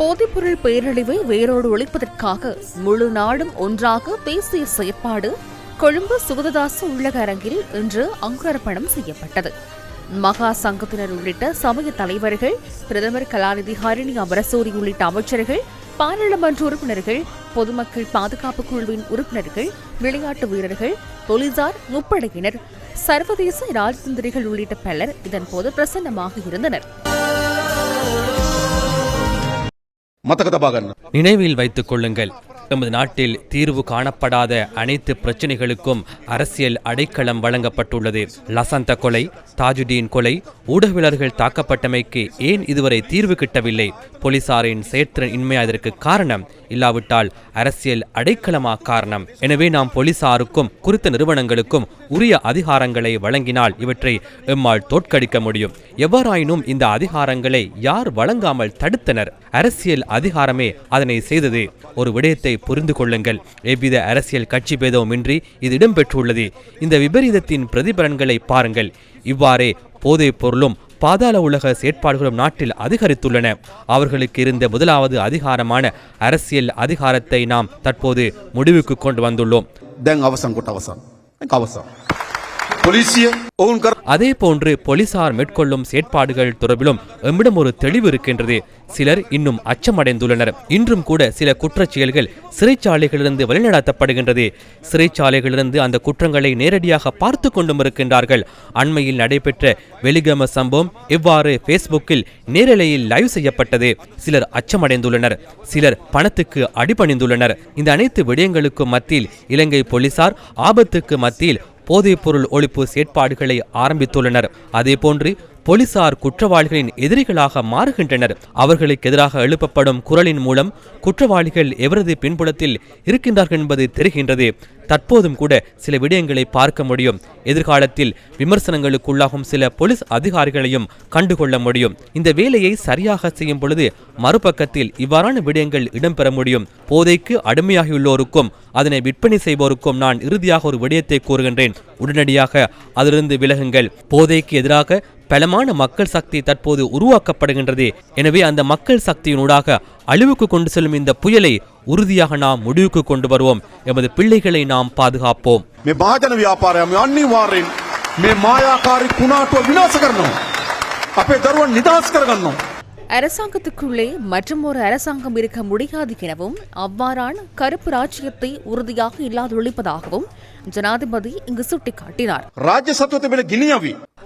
போதைப்பொருள் பேரழிவை வேரோடு ஒழிப்பதற்காக முழு நாடும் ஒன்றாக தேசிய செயற்பாடு கொழும்பு சுகததாச உள்ளக அரங்கில் இன்று அங்குரார்ப்பணம் செய்யப்பட்டது. மகா சங்கத்தினர் உள்ளிட்ட சமய தலைவர்கள் பிரதமர் கலாநிதி ஹரிணி அமரசூரி உள்ளிட்ட அமைச்சர்கள் பாராளுமன்ற உறுப்பினர்கள் பொதுமக்கள் பாதுகாப்பு குழுவின் உறுப்பினர்கள் விளையாட்டு வீரர்கள் போலீசார் முப்படையினர் சர்வதேச ராஜதந்திரிகள் உள்ளிட்ட பலர் இதன்போது பிரசன்னமாக இருந்தனர். நினைவில் வைத்துக் கொள்ளுங்கள். எமது நாட்டில் தீர்வு காணப்படாத அனைத்து பிரச்சனைகளுக்கும் அரசியல் அடைக்கலம் வழங்கப்பட்டுள்ளது. லசந்த கொலை தாஜுடீன் கொலை ஊடகவியலர்கள் தாக்கப்பட்டமைக்கு ஏன் இதுவரை தீர்வு கிட்டவில்லை? போலீசாரின் செயற்திறன் இன்மை காரணம் இல்லாவிட்டால் அரசியல் அடைக்கலமா காரணம்? எனவே நாம் போலீசாருக்கும் குறித்த நிறுவனங்களுக்கும் உரிய அதிகாரங்களை வழங்கினால் இவற்றை எம்மால் தோற்கடிக்க முடியும். எவ்வாறாயினும் இந்த அதிகாரங்களை யார் வழங்காமல் தடுத்தனர்? அரசியல் அதிகாரமே அதனை செய்தது. ஒரு விடயத்தை புரிந்து கொள்ளுங்கள். எவ்வித அரசியல் கட்சி பேதவுமின்றி இது இடம்பெற்றுள்ளது. இந்த விபரீதத்தின் பிரதிபலன்களை பாருங்கள். இவ்வாறே போதைப் பொருளும் பாதாள உலக செயற்பாடுகளும் நாட்டில் அதிகரித்துள்ளன. அவர்களுக்கு இருந்த முதலாவது அதிகாரமான அரசியல் அதிகாரத்தை நாம் தற்போது முடிவுக்கு கொண்டு வந்துள்ளோம். அவசம் அவசம் அவசம் அதே போன்று போலீசார் மேற்கொள்ளும் செயற்பாடுகள் தொடர்பிலும் எம்மிடம் ஒரு தெளிவு இருக்கின்றது. சிலர் இன்னும் அச்சமடைந்துள்ளனர். இன்றும் கூட சில குற்றச் செயல்கள் சிறைச்சாலைகளிலிருந்து வழிநடத்தப்படுகின்றது. சிறைச்சாலைகளிலிருந்து அந்த குற்றங்களை நேரடியாக பார்த்து கொண்டும் இருக்கின்றார்கள். அண்மையில் நடைபெற்ற வெளிகம சம்பவம் இவ்வாறு பேஸ்புக்கில் நேரலையில் லைவ் செய்யப்பட்டது. சிலர் அச்சமடைந்துள்ளனர். சிலர் பணத்துக்கு அடிபணிந்துள்ளனர். இந்த அனைத்து விடயங்களுக்கும் மத்தியில் இலங்கை போலீசார் ஆபத்துக்கு மத்தியில் போதைப்பொருள் ஒழிப்பு செயற்பாடுகளை ஆரம்பித்துள்ளனர். அதேபோன்று போலீசார் குற்றவாளிகளின் எதிரிகளாக மாறுகின்றனர். அவர்களுக்கு எதிராக எழுப்பப்படும் குரலின் மூலம் குற்றவாளிகள் எவரது பின்புலத்தில் இருக்கின்றார்கள் என்பது தெரிகின்றது. தற்போதும் கூட சில விடயங்களை பார்க்க முடியும். எதிர்காலத்தில் விமர்சனங்களுக்குள்ளாகும் சில போலீஸ் அதிகாரிகளையும் கண்டுகொள்ள முடியும். இந்த வேலையை சரியாக செய்யும் பொழுது மறுபக்கத்தில் இவ்வாறான விடயங்கள் இடம்பெற முடியும். போதைக்கு அடிமையாகியுள்ளோருக்கும் அதனை விற்பனை செய்வோருக்கும் நான் இறுதியாக ஒரு விடயத்தை கூறுகின்றேன். உடனடியாக அதிலிருந்து விலகுங்கள். போதைக்கு எதிராக பலமான மக்கள் சக்தி தற்போது உருவாக்கப்படுகின்றது. எனவே அந்த மக்கள் சக்தியினூடாக அழிவுக்கு கொண்டு செல்லும் இந்த புயலை உறுதியாக நாம் முடிவுக்கு கொண்டு வருவோம். எமது பிள்ளைகளை நாம் பாதுகாப்போம். அப்பே தருவன் நிதாஸ் அரசாங்கத்துக்குள்ளே மற்றும் ஒரு அரசாங்கம் இருக்க முடியாது எனவும் அவ்வாறான கருப்பு ராஜ்யத்தை உறுதியாக இல்லாது ஒழிப்பதாகவும் ஜனாதிபதி இங்கு சுட்டிக்காட்டினார். ராஜ்ய சத்துவத்தை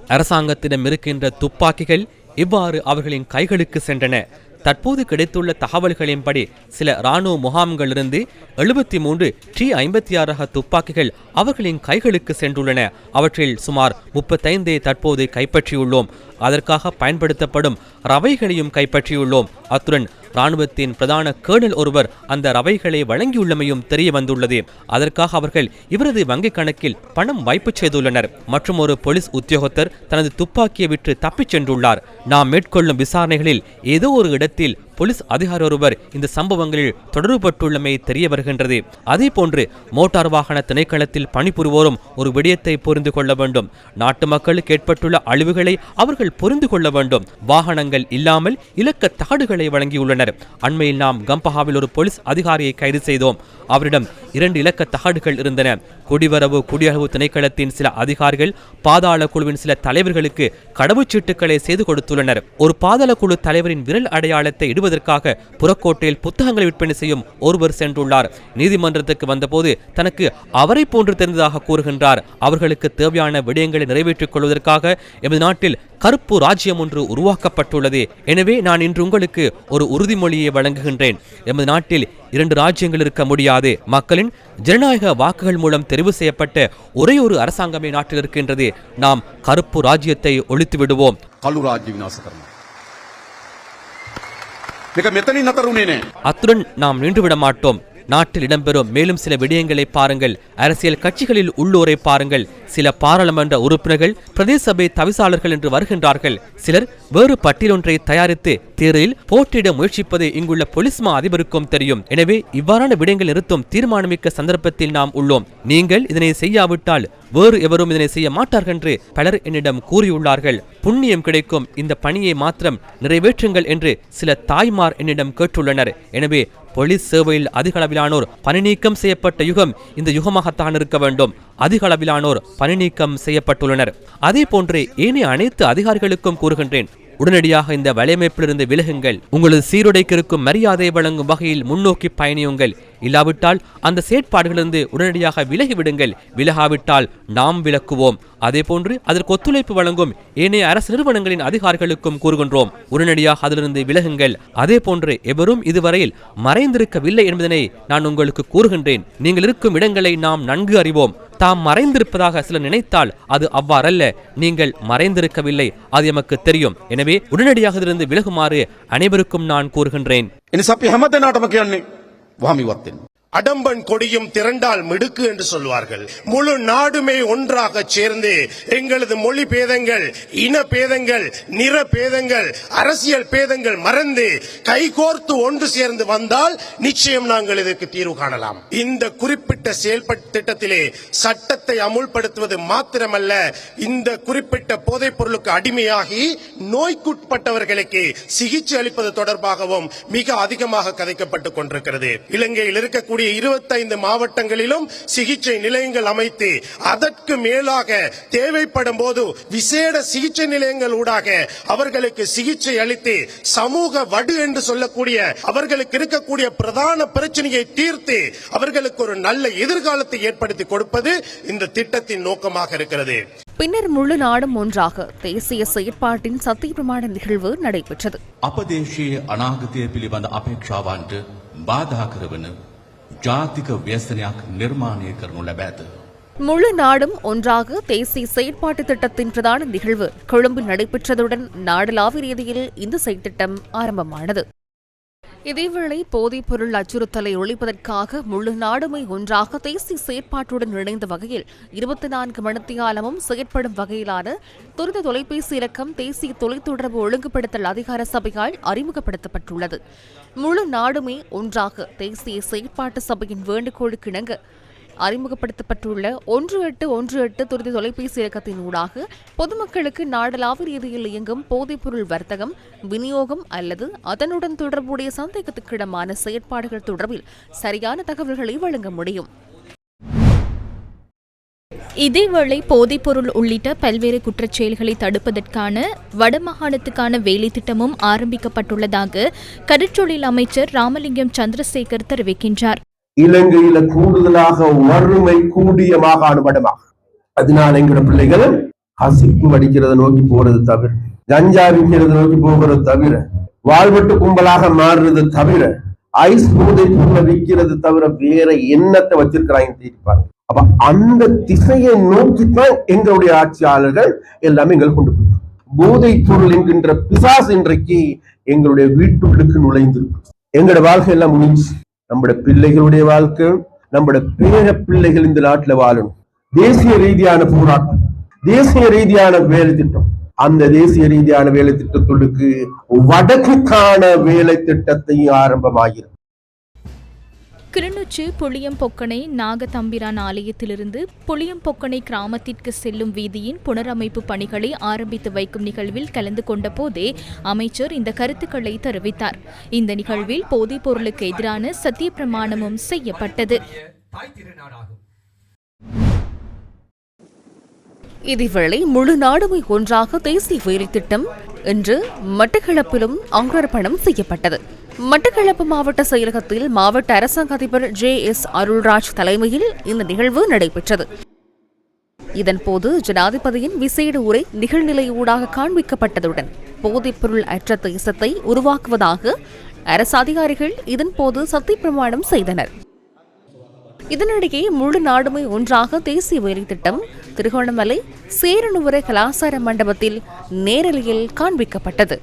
அரசாங்கத்திடம் இருக்கின்ற துப்பாக்கிகள் இவ்வாறு அவர்களின் கைகளுக்கு சென்றன. தற்போது கிடைத்துள்ள தகவல்களின்படி சில இராணுவ முகாம்களிலிருந்து எழுபத்தி மூன்று டி ஐம்பத்தி ஆறு ரக துப்பாக்கிகள் அவர்களின் கைகளுக்கு சென்றுள்ளன. அவற்றில் சுமார் முப்பத்தைந்தை தற்போது கைப்பற்றியுள்ளோம். அதற்காக பயன்படுத்தப்படும் ரவைகளையும் கைப்பற்றியுள்ளோம். அத்துடன் இராணுவத்தின் பிரதான கேர்னல் ஒருவர் அந்த ரவைகளை வழங்கியுள்ளமையும் தெரிய வந்துள்ளது அதற்காக அவர்கள் இவரது வங்கிக் கணக்கில் பணம் வைப்பு செய்துள்ளனர். மற்றும் ஒரு போலீஸ் உத்தியோகத்தர் தனது துப்பாக்கியை விற்று தப்பிச் சென்றுள்ளார். நாம் மேற்கொள்ளும் விசாரணைகளில் ஏதோ ஒரு இடத்தில் போலீஸ் அதிகாரி ஒருவர் இந்த சம்பவங்களில் தொடர்புபட்டுள்ளமை தெரிய வருகின்றது. அதே போன்று மோட்டார் வாகன திணைக்களத்தில் பணிபுரிவோரும் ஒரு விடயத்தை புரிந்து கொள்ள வேண்டும். நாட்டு மக்களுக்கு ஏற்பட்டுள்ள அழிவுகளை அவர்கள் புரிந்து கொள்ள வேண்டும். வாகனங்கள் இல்லாமல் இலக்க தகடுகளை வழங்கியுள்ளனர். அண்மையில் நாம் கம்பஹாவில் ஒரு போலீஸ் அதிகாரியை கைது செய்தோம். அவரிடம் இரண்டு இலக்க தகடுகள் இருந்தன. குடிவரவு குடியரவு திணைக்களத்தின் சில அதிகாரிகள் பாதாள குழுவின் சில தலைவர்களுக்கு கடவுச்சீட்டுக்களை செய்து கொடுத்துள்ளனர். ஒரு பாதாள குழு தலைவரின் விரல் அடையாளத்தை இடுவதற்காக புறக்கோட்டையில் புத்தகங்களை விற்பனை செய்யும் ஒருவர் சென்றுள்ளார். நீதிமன்றத்துக்கு வந்தபோது தனக்கு அவரை போன்று தெரிந்ததாக கூறுகின்றார். அவர்களுக்கு தேவையான விடயங்களை நிறைவேற்றிக் கொள்வதற்காக எமது நாட்டில் கருப்பு ராஜ்யம் ஒன்று உருவாக்கப்பட்டுள்ளது. எனவே நான் இன்று உங்களுக்கு ஒரு உறுதிமொழியை வழங்குகின்றேன். எமது நாட்டில் இரண்டு ராஜ்யங்கள் இருக்க முடியாது. மக்களின் ஜனநாயக வாக்குகள் மூலம் தெரிவு செய்யப்பட்ட ஒரே ஒரு அரசாங்கமே நாட்டில் இருக்கின்றது. நாம் கருப்பு ராஜ்யத்தை ஒழித்து விடுவோம். அத்துடன் நாம் நின்றுவிட மாட்டோம். நாட்டில் இடம்பெறும் மேலும் சில விடயங்களை பாருங்கள். அரசியல் கட்சிகளில் உள்ளோரை பாருங்கள். சில பாராளுமன்ற உறுப்பினர்கள் பிரதேச சபை தவிசாளர்கள் என்று வருகின்றார்கள். சிலர் வேறு பட்டியலொன்றை தயாரித்து தேர்தலில் போட்டியிட முயற்சிப்பது இங்குள்ள போலீஸ் மா அதிபருக்கும் தெரியும். எனவே இவ்வாறான விடயங்கள் நிறுத்தும் தீர்மானமிக்க சந்தர்ப்பத்தில் நாம் உள்ளோம். நீங்கள் இதனை செய்யாவிட்டால் வேறு எவரும் இதனை செய்ய மாட்டார்கள் என்று பலர் என்னிடம் கூறியுள்ளார்கள். புண்ணியம் கிடைக்கும். இந்த பணியை மாத்திரம் நிறைவேற்றுங்கள் என்று சில தாய்மார் என்னிடம் கேட்டுள்ளனர். எனவே போலீஸ் சேவையில் அதிக அளவிலானோர் பணிநீக்கம் செய்யப்பட்ட யுகம் இந்த யுகமாகத்தான் இருக்க வேண்டும். அதிக அளவிலானோர் பணிநீக்கம் செய்யப்பட்டுள்ளனர். அதே போன்றே ஏனைய அனைத்து அதிகாரிகளுக்கும் கூறுகின்றேன். உடனடியாக இந்த வலையமைப்பிலிருந்து விலகுங்கள். உங்களது சீருடைக்கு இருக்கும் மரியாதை வழங்கும் வகையில் முன்னோக்கி பயணியுங்கள். இல்லாவிட்டால் அந்த செயற்பாடுகளிலிருந்து உடனடியாக விலகிவிடுங்கள். விலகாவிட்டால் நாம் விலக்குவோம். அதேபோன்று அதற்கு ஒத்துழைப்பு வழங்கும் ஏனைய அரசு நிறுவனங்களின் அதிகாரிகளுக்கும் கூறுகின்றோம். உடனடியாக அதிலிருந்து விலகுங்கள். அதேபோன்று எவரும் இதுவரையில் மறைந்திருக்கவில்லை என்பதனை நான் உங்களுக்கு கூறுகின்றேன். நீங்கள் இருக்கும் இடங்களை நாம் நன்கு அறிவோம். தாம் மறைந்திருப்பதாக சிலர் நினைத்தால் அது அவ்வாறல்ல. நீங்கள் மறைந்திருக்கவில்லை. அது எமக்கு தெரியும். எனவே உடனடியாக இதிலிருந்து விலகுமாறு அனைவருக்கும் நான் கூறுகின்றேன். அடம்பன் கொடியும் திரண்டால் மிடுக்கு என்று சொல்வார்கள். முழு நாடுமே ஒன்றாக சேர்ந்து எங்களது மொழி பேதங்கள் இன பேதங்கள் நிற பேதங்கள் அரசியல் பேதங்கள் மறந்து கைகோர்த்து ஒன்று சேர்ந்து வந்தால் நிச்சயம் நாங்கள் இதற்கு தீர்வு காணலாம். இந்த குறிப்பிட்ட செயல்பட்டு திட்டத்திலே சட்டத்தை அமுல்படுத்துவது மாத்திரமல்ல இந்த குறிப்பிட்ட போதைப் பொருளுக்கு அடிமையாகி நோய்க்குட்பட்டவர்களுக்கு சிகிச்சை அளிப்பது தொடர்பாகவும் மிக அதிகமாக கதைக்கப்பட்டுக் கொண்டிருக்கிறது. இலங்கையில் இருக்கக்கூடிய இருபத்தைந்து மாவட்டங்களிலும் சிகிச்சை நிலையங்கள் அமைத்து அதற்கு மேலாக தேவைப்படும் போது விசேட சிகிச்சை நிலையங்கள் ஊடாக அவர்களுக்கு சிகிச்சை அளித்து சமூக வடு என்று சொல்லக்கூடிய அவர்களுக்கு இருக்கக்கூடிய பிரதான பிரச்சனையை தீர்த்து அவர்களுக்கு ஒரு நல்ல எதிர்காலத்தை ஏற்படுத்தி கொடுப்பது இந்த திட்டத்தின் நோக்கமாக இருக்கிறது பின்னர் முழு நாடும் ஒன்றாக தேசிய செயற்பாட்டின் சத்தியப்பிரமாண நிகழ்வு நடைபெற்றது අප දේශයේ අනාගතය පිළිබඳ අපේක්ෂාවන්ට බාධා කරවන ජාතික ව්‍යසනයක් නිර්මාණය කරනු ලැබ ඇත. முழு நாடும் ஒன்றாக தேசிய செயற்பாட்டு திட்டத்தின் பிரதான நிகழ்வு கொழும்பில் நடைபெற்றதுடன் நாடளாவிய ரீதியில் இந்த செயற்திட்டம் ஆரம்பமானது இதேவேளை போதைப் பொருள் அச்சுறுத்தலை ஒழிப்பதற்காக முழு நாடுமை ஒன்றாக தேசிய செயற்பாட்டுடன் இணைந்த வகையில் இருபத்தி நான்கு மணித்தியாலமும் செயற்படும் வகையிலான துரித தொலைபேசி இலக்கம் தேசிய தொலைத்தொடர்பு ஒழுங்குபடுத்தல் அதிகார சபையால் அறிமுகப்படுத்தப்பட்டுள்ளது. முழு நாடுமே ஒன்றாக தேசிய செயற்பாட்டு சபையின் வேண்டுகோளுக்கு இணங்க அறிமுகப்படுத்தப்பட்டுள்ள ஒன்று எட்டு ஒன்று எட்டு துரித தொலைபேசி இயக்கத்தின் ஊடாக பொதுமக்களுக்கு நாடளாவிய ரீதியில் இயங்கும் போதைப்பொருள் வர்த்தகம் விநியோகம் அல்லது அதனுடன் தொடர்புடைய சந்தேகத்துக்கிடமான செயற்பாடுகள் தொடர்பில் சரியான தகவல்களை வழங்க முடியும். இதேவேளை போதைப்பொருள் உள்ளிட்ட பல்வேறு குற்றச்செயல்களை தடுப்பதற்கான வடமாகாணத்துக்கான வேலை திட்டமும் ஆரம்பிக்கப்பட்டுள்ளதாக கடற்றொழில் அமைச்சர் ராமலிங்கம் சந்திரசேகர் தெரிவிக்கின்றார். இலங்கையில கூடுதலாக வறுமை கூடிய மாகாண வடமாகும் அதனால எங்களோட பிள்ளைகள் ஹசிப்பு அடிக்கிறத நோக்கி போறது தவிர கஞ்சா விற்கிறத நோக்கி போகிறது தவிர வாழ்வெட்டு கும்பலாக மாறுறது தவிர ஐஸ் போதை பொருளை விற்கிறது தவிர வேற எண்ணத்தை வச்சிருக்கிறாங்க தீர்ப்பாங்க அப்ப அந்த திசையை நோக்கித்தான் எங்களுடைய ஆட்சியாளர்கள் எல்லாமே எங்களை கொண்டு போய் போதைப் பொருள் என்கின்ற பிசாஸ் இன்றைக்கு எங்களுடைய வீட்டுக்கு நுழைந்திருக்கு. எங்களோட வாழ்க்கை எல்லாம் முடிஞ்சு நம்முடைய பிள்ளைகளுடைய வாழ்க்கை நம்முடைய பேர பிள்ளைகள் இந்த நாட்டுல வாழணும் தேசிய ரீதியான போராட்டம் தேசிய ரீதியான வேலை திட்டம். அந்த தேசிய ரீதியான வேலை திட்டத்துக்கு வடக்குக்கான வேலை திட்டத்தையும் ஆரம்பமாகிறது கிளிநொச்சி புளியம்பொக்கனை நாகதம்பிரான் ஆலயத்திலிருந்து புளியம்பொக்கனை கிராமத்திற்கு செல்லும் வீதியின் புனரமைப்பு பணிகளை ஆரம்பித்து வைக்கும் நிகழ்வில் கலந்து கொண்ட போதே அமைச்சர் இந்த கருத்துக்களை தெரிவித்தார். இந்த நிகழ்வில் போதைப் பொருளுக்கு எதிரான சத்திய பிரமாணமும் செய்யப்பட்டது. இதேவேளை முழு நாடுமை ஒன்றாக தேசிய வேலை திட்டம் இன்று மட்டக்களப்பிலும் அங்குரப்பணம் செய்யப்பட்டது. மட்டக்களப்பு மாவட்ட செயலகத்தில் மாவட்ட அரசாங்க அதிபர் ஜே எஸ் அருள்ராஜ் தலைமையில் இந்த நிகழ்வு நடைபெற்றது. இதன்போது ஜனாதிபதியின் விசேட உரை நிகழ்நிலையூடாக காண்பிக்கப்பட்டதுடன் போதைப்பொருள் அற்ற தேசத்தை உருவாக்குவதாக அரசு அதிகாரிகள் இதன்போது சத்தியப்பிரமாணம் செய்தனர். இதனிடையே முழு நாடுமே ஒன்றாக தேசிய வேலை திட்டம் திருகோணமலை சேரனுவர கலாசார மண்டபத்தில் நேரலையில் காண்பிக்கப்பட்டது.